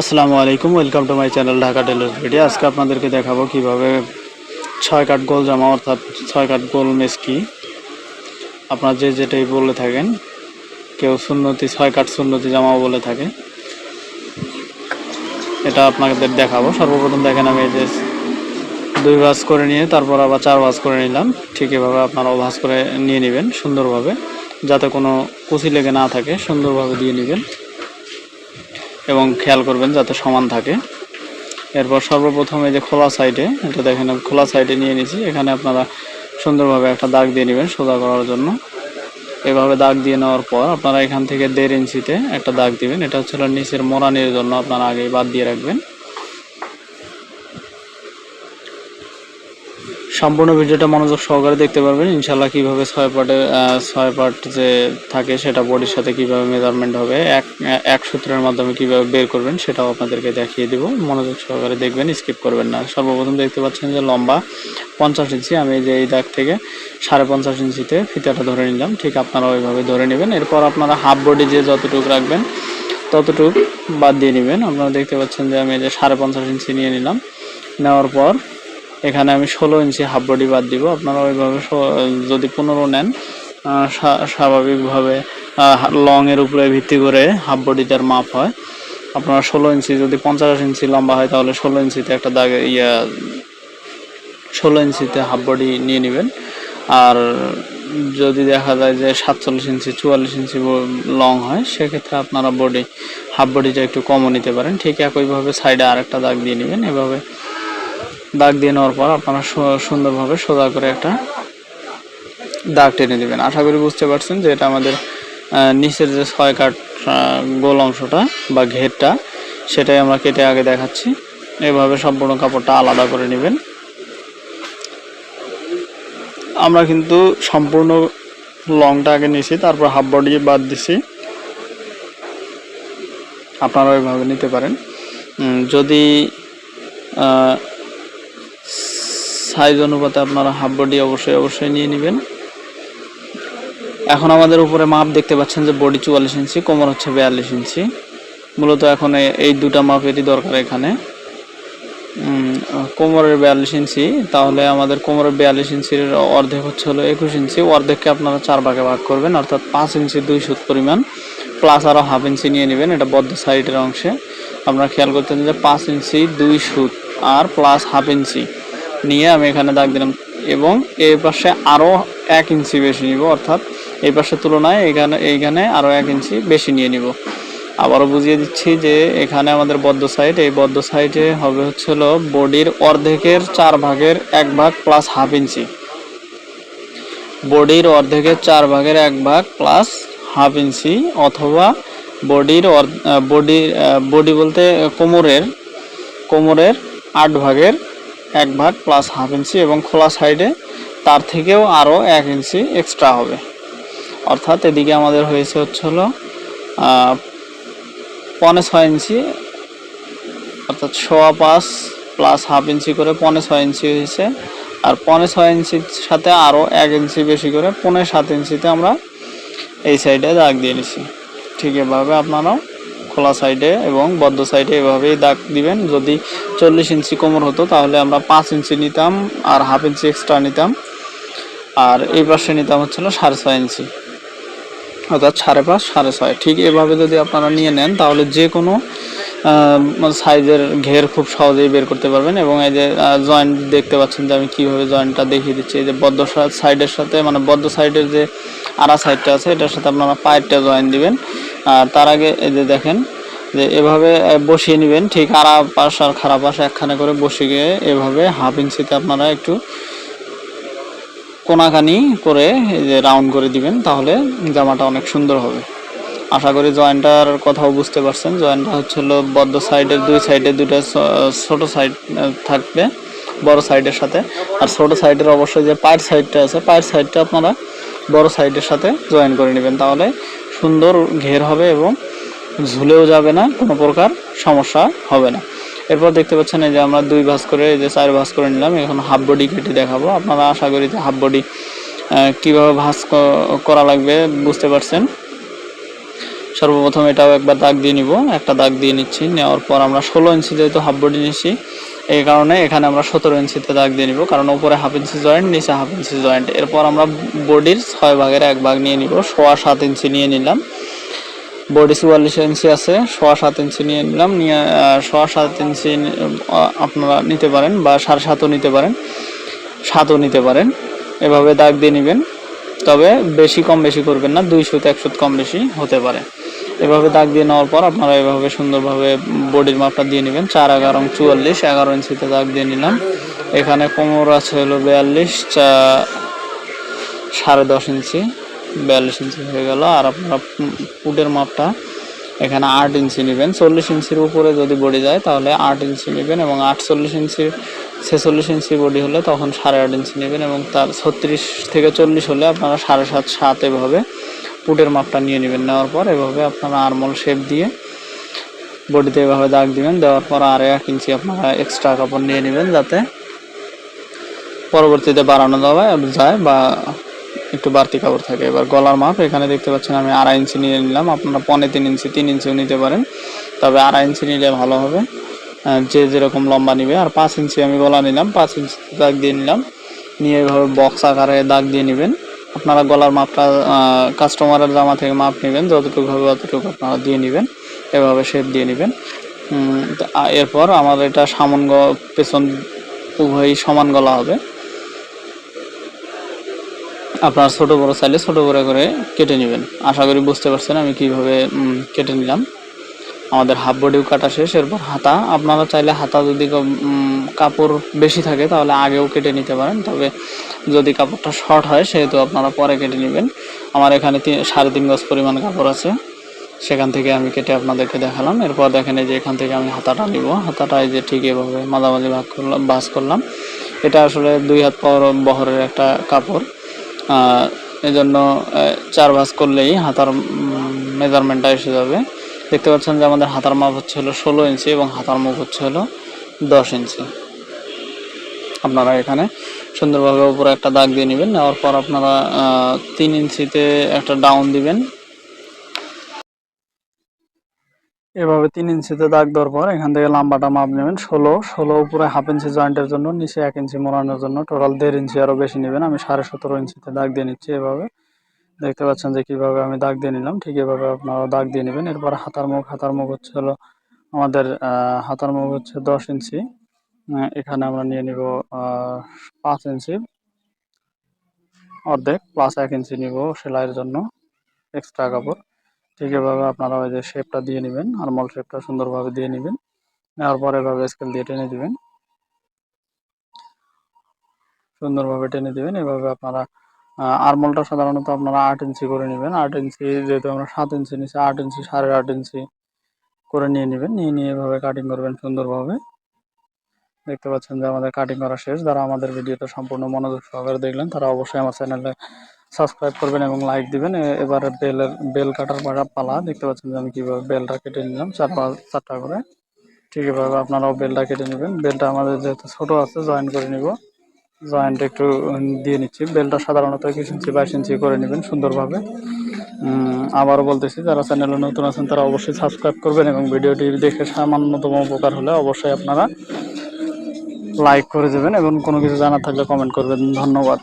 আসসালামু আলাইকুম welcome to my channel Dhaka tailor video আজকে আপনাদেরকে দেখাবো কীভাবে ছয় কাঠ গোল জামা, অর্থাৎ ছয় কাঠ গোল মেসকি আপনার যে যেটাই বলে থাকেন, কেউ সুন্নতি, ছয় কাঠ সুন্নতি জামাও বলে থাকে। এটা আপনাদের দেখাবো। সর্বপ্রথম দেখেন আমি এই যে দুই ভাজ করে নিয়ে, তারপর আবার চার ভাজ করে নিলাম। ঠিক এভাবে আপনারাও ভাঁজ করে নিয়ে নেবেন সুন্দরভাবে, যাতে কোনো কুচি লেগে না থাকে, সুন্দরভাবে দিয়ে নেবেন। এবং খেয়াল করবেন যাতে সমান থাকে। এরপর সর্বপ্রথম এই যে খোলা সাইডে এটা দেখেন খোলা সাইডে নিয়ে নিয়েছি। এখানে আপনারা সুন্দরভাবে একটা দাগ দিয়ে নেবেন সোজা করার জন্য। এভাবে দাগ দিয়ে নেওয়ার পর আপনারা এখান থেকে দেড় ইঞ্চিতে একটা দাগ দিবেন। এটা হচ্ছিল নিচের মোড়ানির জন্য আপনারা আগেই বাদ দিয়ে রাখবেন। সম্পূর্ণ ভিডিওটা মনোযোগ সহকারে দেখতে পারবেন। ইনশাল্লাহ কীভাবে ছয় পার্টে ছয় পার্ট যে থাকে সেটা বডির সাথে কীভাবে মেজারমেন্ট হবে, এক এক সূত্রের মাধ্যমে কীভাবে বের করবেন সেটাও আপনাদেরকে দেখিয়ে দিব। মনোযোগ সহকারে দেখবেন স্কিপ করবেন না। সর্বপ্রথম দেখতে পাচ্ছেন যে লম্বা পঞ্চাশ ইঞ্চি, আমি যে এই দাগ থেকে সাড়ে পঞ্চাশ ইঞ্চিতে ফিতাটা ধরে নিলাম, ঠিক আপনারা ওইভাবে ধরে নেবেন। এরপর আপনারা হাফ বডি যে যতটুকু রাখবেন, ততটুকু বাদ দিয়ে নেবেন। আপনারা দেখতে পাচ্ছেন যে আমি যে সাড়ে পঞ্চাশ ইঞ্চি নিয়ে নিলাম। নেওয়ার পর এখানে আমি ষোলো ইঞ্চি হাফ বডি বাদ দিব। আপনারা ওইভাবে যদি পনেরো নেন স্বাভাবিকভাবে লং এর উপরে ভিত্তি করে হাফ বডিটার মাপ হয়। আপনারা ষোলো ইঞ্চি যদি পঞ্চাশ ইঞ্চি লম্বা হয়, তাহলে ষোলো ইঞ্চিতে একটা দাগ, ইয়া, ষোলো ইঞ্চিতে হাফ বডি নিয়ে নেবেন। আর যদি দেখা যায় যে সাতচল্লিশ ইঞ্চি, চুয়াল্লিশ ইঞ্চি লং হয়, সেক্ষেত্রে আপনারা বডি হাফ বডিটা একটু কমও নিতে পারেন। ঠিক একইভাবে সাইডে আরেকটা দাগ দিয়ে নেবেন। এভাবে দাগ দিয়ে নেওয়ার পর আপনারা সুন্দরভাবে সোজা করে একটা দাগ টেনে দেবেন আশা করি বুঝতে পারছেন যে এটা আমাদের নিচের যে ছয় কাঠ গোল অংশটা বা ঘেরটা, সেটাই আমরা কেটে আগে দেখাচ্ছি। এভাবে সম্পূর্ণ কাপড়টা আলাদা করে নেবেন। আমরা কিন্তু সম্পূর্ণ লংটা আগে নিয়েছি, তারপর হাফ বডি বাদ দিছি। আপনারা ওইভাবে নিতে পারেন। যদি সাইজ অনুপাতে আপনারা হাফ বডি অবশ্যই অবশ্যই নিয়ে নেবেন। এখন আমাদের উপরে মাপ দেখতে পাচ্ছেন যে বডি চুয়াল্লিশ ইঞ্চি, কোমর হচ্ছে বিয়াল্লিশ ইঞ্চি। মূলত এখন এই দুটা মাপেরই দরকার এখানে। কোমরের বিয়াল্লিশ ইঞ্চি, তাহলে আমাদের কোমরের বিয়াল্লিশ ইঞ্চির অর্ধেক হচ্ছে হলো একুশ ইঞ্চি। অর্ধেককে আপনারা চার ভাগে ভাগ করবেন, অর্থাৎ পাঁচ ইঞ্চি দুই সুত পরিমাণ, প্লাস আরও হাফ ইঞ্চি নিয়ে নেবেন, এটা বদ্ধ সাইডের অংশে। আপনারা খেয়াল করতেন যে পাঁচ ইঞ্চি দুই সুত আর প্লাস হাফ ইঞ্চি। নিয়ে আমি এখানে দাগ দিলাম এবং এই পাশে আরও এক ইঞ্চি বেশি নিব, অর্থাৎ এই পাশের তুলনায় এখানে এইখানে আরও এক ইঞ্চি বেশি নিয়ে নিব। আবারও বুঝিয়ে দিচ্ছি যে এখানে আমাদের বদ্ধ সাইড এই বদ্ধ সাইডে হবে হচ্ছে হলো বডির অর্ধেকের চার ভাগের এক ভাগ প্লাস হাফ ইঞ্চি। বডির অর্ধেকের চার ভাগের এক ভাগ প্লাস হাফ ইঞ্চি অথবা বডির বডি বডি বলতে কোমরের কোমরের আট ভাগের এক ভাগ প্লাস হাফ ইঞ্চি এবং খোলা সাইডে তার থেকেও আরও এক ইঞ্চি এক্সট্রা হবে। অর্থাৎ এদিকে আমাদের হয়েছে হচ্ছে হলো পনে ছয় ইঞ্চি অর্থাৎ সোয়া পাঁচ প্লাস হাফ ইঞ্চি করে পনে ছয় ইঞ্চি হয়েছে। আর পনে ছয় ইঞ্চির সাথে আরও এক ইঞ্চি বেশি করে পনে সাত ইঞ্চিতে আমরা এই সাইডে দাগ দিয়ে নিছি। ঠিক এভাবে আপনারাও খোলা সাইডে এবং বদ্ধ সাইডে এভাবেই দাগ দিবেন। যদি চল্লিশ ইঞ্চি কোমর হতো, তাহলে আমরা পাঁচ ইঞ্চি নিতাম আর হাফ ইঞ্চি এক্সট্রা নিতাম। আর এই পাশে নিতাম হচ্ছিল সাড়ে ছয় ইঞ্চি। অর্থাৎ সাড়ে পাঁচ, সাড়ে ছয়। ঠিক এভাবে যদি আপনারা নিয়ে নেন, তাহলে যে কোনো সাইজের ঘের খুব সহজেই বের করতে পারবেন। এবং এই যে জয়েন্ট দেখতে পাচ্ছেন যে আমি কীভাবে জয়েন্টটা দেখিয়ে দিচ্ছি। এই যে বদ্ধ সাইডের সাথে মানে বদ্ধ সাইডের যে আড়া সাইডটা আছে, এটার সাথে আপনারা পায়েরটা জয়েন দিবেন। আর তার আগে এই যে দেখেন, যে এভাবে বসিয়ে নেবেন, ঠিক আড়া পাশ আর খারাপ পাশ একখানে করে বসে গিয়ে এভাবে হাফ ইঞ্চিতে আপনারা একটু কোনাকানি করে এই যে রাউন্ড করে দিবেন, তাহলে জামাটা অনেক সুন্দর হবে। আশা করি জয়েন্টটার কথাও বুঝতে পারছেন। জয়েন্টটা হচ্ছে হলো বদ্ধ সাইডের দুই সাইডে দুটো ছোট সাইড থাকবে, বড় সাইডের সাথে। আর ছোট সাইডের অবশ্যই যে পায়ের সাইডটা আছে, পায়ের সাইডটা আপনারা বড় সাইডের সাথে জয়েন করে নেবেন, তাহলে সুন্দর ঘের হবে এবং ঝুলেও যাবে না, কোনো প্রকার সমস্যা হবে না। এরপর দেখতে পাচ্ছেন এই যে আমরা দুই ভাঁজ করে, এই যে চার ভাঁজ করে নিলাম, এখন হাফ বডি কেটে দেখাবো। আপনারা আশা করি যে হাফ বডি কীভাবে ভাঁজ করা লাগবে বুঝতে পারছেন। সর্বপ্রথম এটাও একবার দাগ দিয়ে নিব। একটা দাগ দিয়ে নিচ্ছি। নেওয়ার পর আমরা ষোলো ইঞ্চি যেহেতু হাফ বডি নিচ্ছি এই কারণে এখানে আমরা সতেরো ইঞ্চিতে দাগ দিয়ে নিব। কারণ উপরে হাফ ইঞ্চি জয়েন্ট নিচে হাফ ইঞ্চি জয়েন্ট এরপর আমরা বডির ছয় ভাগের এক ভাগ নিয়ে নিব। সোয়া সাত ইঞ্চি নিয়ে নিলাম। বডি চুয়াল্লিশ ইঞ্চি আছে, সোয়া সাত ইঞ্চি নিয়ে নিলাম। নিয়ে সোয়া সাত ইঞ্চি আপনারা নিতে পারেন বা সাড়ে সাতও নিতে পারেন, সাতও নিতে পারেন। এভাবে দাগ দিয়ে নেবেন। তবে বেশি কম বেশি করবেন না দুই সুত এক সুত কম বেশি হতে পারে। এভাবে দাগ দিয়ে নেওয়ার পর আপনারা এভাবে সুন্দরভাবে বডির মাপটা দিয়ে নেবেন। চার এগারো চুয়াল্লিশ, এগারো ইঞ্চিতে দাগ দিয়ে নিলাম। এখানে কোমর আছে হলো বিয়াল্লিশ, চা সাড়ে দশ ইঞ্চি, বিয়াল্লিশ ইঞ্চি হয়ে গেল। আর আপনারা ফুটের মাপটা এখানে আট ইঞ্চি নেবেন। চল্লিশ ইঞ্চির উপরে যদি বডি যায় তাহলে আট ইঞ্চি নেবেন এবং আটচল্লিশ ইঞ্চি ছেচল্লিশ ইঞ্চি বডি হলে তখন সাড়ে আট ইঞ্চি নেবেন এবং তার ছত্রিশ থেকে চল্লিশ হলে আপনারা সাড়ে সাত সাত এভাবে ফুটের মাপটা নিয়ে নেবেন। নেওয়ার পর এভাবে আপনারা আরমল শেপ দিয়ে বডিতে এভাবে দাগ দিবেন। দেওয়ার পর আর এক ইঞ্চি আপনারা এক্সট্রা কাপড় নিয়ে নেবেন যাতে পরবর্তীতে বাড়ানো যাবে যায় বা একটু বাড়তি কাপড় থাকে। এবার গলার মাপ, এখানে দেখতে পাচ্ছেন আমি আড়াই ইঞ্চি নিয়ে নিলাম। আপনারা পনে তিন ইঞ্চি, তিন ইঞ্চিও নিতে পারেন। তবে আড়াই ইঞ্চি নিলে ভালো হবে। যে যেরকম লম্বা নিবে। আর পাঁচ ইঞ্চি আমি গলা নিলাম, পাঁচ ইঞ্চি দাগ দিয়ে নিলাম। নিয়ে এভাবে বক্স আকারে দাগ দিয়ে নেবেন। আপনারা গলার মাপটা কাস্টমারের জামা থেকে মাপ নেবেন, যতটুকু হবে অতটুকু আপনারা দিয়ে নেবেন, এভাবে শেপ দিয়ে নেবেন। এরপর আমার এটা সামন পেছন উভয়ই সমান গলা হবে। আপনার ছোট বড় চাইলে ছোট বড় করে কেটে নেবেন। আশা করি বুঝতে পারছেন আমি কীভাবে কেটে নিলাম। আমাদের হাফ বডিও কাটা শেষ, এরপর হাতা। আপনারা চাইলে হাতা যদি কাপড় বেশি থাকে তাহলে আগেও কেটে নিতে পারেন, তবে যদি কাপড়টা শর্ট হয়, সেহেতু আপনারা পরে কেটে নেবেন। আমার এখানে সাড়ে তিন গজ পরিমাণ কাপড় আছে। সেখান থেকে আমি কেটে আপনাদেরকে দেখালাম। এরপর দেখেন এই যে এখান থেকে আমি হাতাটা নিব। হাতাটা এই যে ঠিক এভাবে মাঝামাঝি ভাগ করলাম, বাস করলাম। এটা আসলে দুই হাত পর বহরের একটা কাপড়। এজন্য চার ভাঁজ করলেই হাতার মেজারমেন্টটা এসে যাবে। দেখতে পাচ্ছেন যে আমাদের হাতার মাপ হচ্ছে হলো ষোলো ইঞ্চি এবং হাতার মাপ হচ্ছে হলো দশ ইঞ্চি। আপনারা এখানে সুন্দরভাবে উপরে একটা দাগ দিয়ে নেবেন, নেওয়ার পর আপনারা তিন ইঞ্চিতে একটা ডাউন দিবেন। এভাবে তিন ইঞ্চিতে দাগ দেওয়ার পর এখান থেকে লম্বাটা মাপ নেবেন, ষোলো ষোলো উপরে হাফ ইঞ্চি জয়েন্টের জন্য, নিচে এক ইঞ্চি মোড়ানোর জন্য টোটাল দেড় ইঞ্চি আরও বেশি নেবেন। আমি সাড়ে সতেরো ইঞ্চিতে দাগ দিয়ে নিচ্ছি এভাবে। দেখতে পাচ্ছেন যে কীভাবে আমি দাগ দিয়ে নিলাম, ঠিক এভাবে আপনারা দাগ দিয়ে নেবেন। এরপর হাতার মুখ হাতার মুখ হচ্ছে হলো আমাদের হাতার মুখ হচ্ছে দশ ইঞ্চি। এখানে আমরা নিয়ে নিব পাঁচ ইঞ্চি অর্ধেক প্লাস এক ইঞ্চি নিব সেলাইয়ের জন্য এক্সট্রা কাপড়। ঠিক এভাবে আপনারা ওই যে শেপটা দিয়ে নেবেন আরমল শেপটা সুন্দরভাবে দিয়ে নেবেন, নেওয়ার পরে এভাবে স্কেল দিয়ে টেনে দিবেন। সুন্দরভাবে টেনে দিবেন, এভাবে আপনারা আরমলটা সাধারণত আপনারা আট ইঞ্চি করে নেবেন। আট ইঞ্চি যেহেতু আমরা সাত ইঞ্চি নিচে আট ইঞ্চি সাড়ে আট ইঞ্চি করে নিয়ে নেবেন। নিয়ে নিয়ে এভাবে কাটিং করবেন সুন্দরভাবে। দেখতে পাচ্ছেন যে আমাদের কাটিং করা শেষ। যারা আমাদের ভিডিওটা সম্পূর্ণ মনোযোগ সহকারে দেখলেন, তারা অবশ্যই আমার চ্যানেলে সাবস্ক্রাইব করবেন এবং লাইক দিবেন। এবারে বেলের বেল কাটার পালা দেখতে পাচ্ছেন যে আমি কীভাবে বেলটা কেটে নিলাম, চার পাঁচ চারটা করে। ঠিক এভাবে আপনারাও বেলটা কেটে নেবেন। বেলটা আমাদের যেহেতু ছোটো আছে জয়েন করে নিব। জয়েন্ট একটু দিয়ে নিচ্ছি। বেলটা সাধারণত একুশ ইঞ্চি বাইশ ইঞ্চি করে নেবেন সুন্দরভাবে। আবারও বলতেছি, যারা চ্যানেলে নতুন আছেন, তারা অবশ্যই সাবস্ক্রাইব করবেন এবং ভিডিওটি দেখে সামান্যতম উপকার হলে অবশ্যই আপনারা লাইক করে দেবেন এবং কোনো কিছু জানার থাকলে কমেন্ট করবেন। ধন্যবাদ।